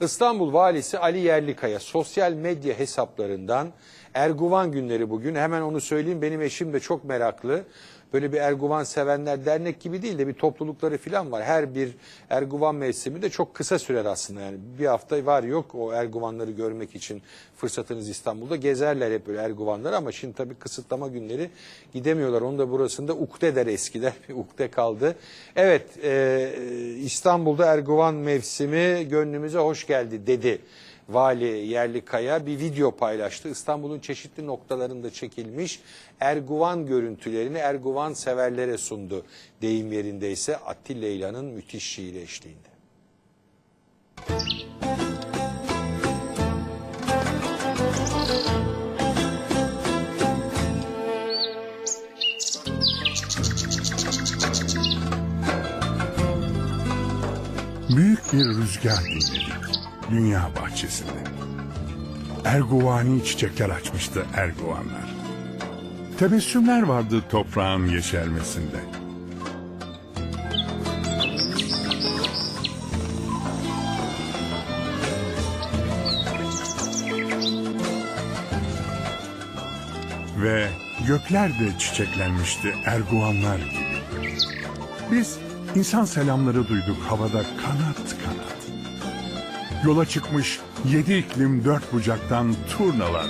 İstanbul Valisi Ali Yerlikaya sosyal medya hesaplarından Erguvan günleri bugün hemen onu söyleyeyim benim eşim de çok meraklı. Böyle bir Erguvan sevenler dernek gibi değil de bir toplulukları falan var. Her bir Erguvan mevsimi de çok kısa sürer aslında yani. Bir hafta var yok o Erguvanları görmek için fırsatınız İstanbul'da gezerler hep böyle Erguvanlar ama şimdi tabii kısıtlama günleri gidemiyorlar. Onu da burasında ukde der eskiden. Bir ukde kaldı. Evet e, İstanbul'da Erguvan mevsimi gönlümüze hoş geldi dedi. Vali Yerlikaya bir video paylaştı. İstanbul'un çeşitli noktalarında çekilmiş Erguvan görüntülerini Erguvan severlere sundu. Deyim yerindeyse Atilla Leyla'nın müthiş şiiri eşliğinde. Büyük bir rüzgar dinledik dünya bahçesinde. Erguvani çiçekler açmıştı erguvanlar. Tebessümler vardı toprağın yeşermesinde. Ve gökler de çiçeklenmişti erguvanlar gibi. Biz insan selamları duyduk havada kanat kanat. Yola çıkmış yedi iklim dört bucaktan turnalar.